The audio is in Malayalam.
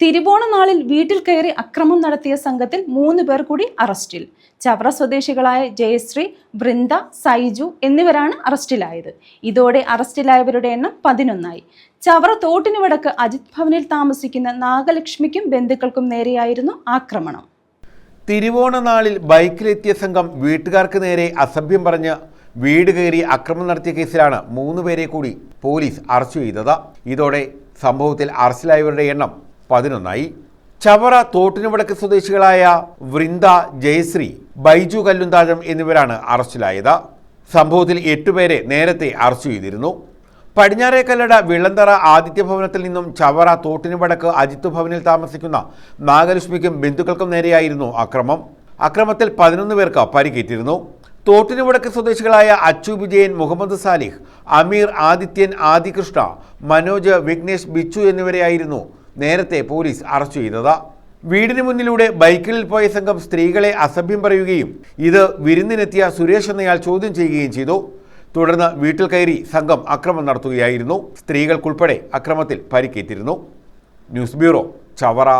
തിരുവോണനാളിൽ വീട്ടിൽ കയറി അക്രമം നടത്തിയ സംഘത്തിൽ മൂന്ന് പേർ കൂടി അറസ്റ്റിൽ. ചവറ സ്വദേശികളായ ജയശ്രീ ബൃന്ദ സൈജു എന്നിവരാണ് അറസ്റ്റിലായത്. ഇതോടെ അറസ്റ്റിലായവരുടെ എണ്ണം പതിനൊന്നായി. ചവറ തോട്ടിന് വടക്ക് അജിത് ഭവനിൽ താമസിക്കുന്ന നാഗലക്ഷ്മിക്കും ബന്ധുക്കൾക്കും നേരെയായിരുന്നു ആക്രമണം. തിരുവോണ നാളിൽ ബൈക്കിലെത്തിയ സംഘം വീട്ടുകാർക്ക് നേരെ അസഭ്യം പറഞ്ഞ് വീട് കയറി അക്രമം നടത്തിയ കേസിലാണ് മൂന്ന് പേരെ കൂടി പോലീസ് അറസ്റ്റ് ചെയ്തത്. ഇതോടെ സംഭവത്തിൽ അറസ്റ്റിലായവരുടെ എണ്ണം പതിനൊന്നായി. ചവറ തോട്ടിനുവടക്ക് സ്വദേശികളായ വൃന്ദ ജയശ്രീ ബൈജു കല്ലുന്താഴം എന്നിവരാണ് അറസ്റ്റിലായത്. സംഭവത്തിൽ എട്ടുപേരെ നേരത്തെ അറസ്റ്റ് ചെയ്തിരുന്നു. പടിഞ്ഞാറേക്കല്ലട വിളന്തറ ആദിത്യ ഭവനത്തിൽ നിന്നും ചവറ തോട്ടിനു വടക്ക് അജിത്ത് ഭവനിൽ താമസിക്കുന്ന നാഗലക്ഷ്മിക്കും ബന്ധുക്കൾക്കും നേരെയായിരുന്നു അക്രമം. അക്രമത്തിൽ പതിനൊന്ന് പേർക്ക് പരിക്കേറ്റിരുന്നു. തോട്ടിനു വടക്ക് സ്വദേശികളായ അച്ചു വിജയൻ മുഹമ്മദ് സാലിഹ് അമീർ ആദിത്യൻ ആദികൃഷ്ണ മനോജ് വിഘ്നേഷ് ബിച്ചു എന്നിവരെയായിരുന്നു നേരത്തെ പോലീസ് അറസ്റ്റ് ചെയ്തത്. വീടിന് മുന്നിലൂടെ ബൈക്കിൽ പോയ സംഘം സ്ത്രീകളെ അസഭ്യം പറയുകയും ഇത് വിരുന്നിനെത്തിയ സുരേഷ് എന്നയാൾ ചോദ്യം ചെയ്യുകയും ചെയ്തു. തുടർന്ന് വീട്ടിൽ കയറി സംഘം അക്രമം നടത്തുകയായിരുന്നു. സ്ത്രീകൾക്കുൾപ്പെടെ അക്രമത്തിൽ പരിക്കേറ്റിരുന്നു. News bureau Chavara.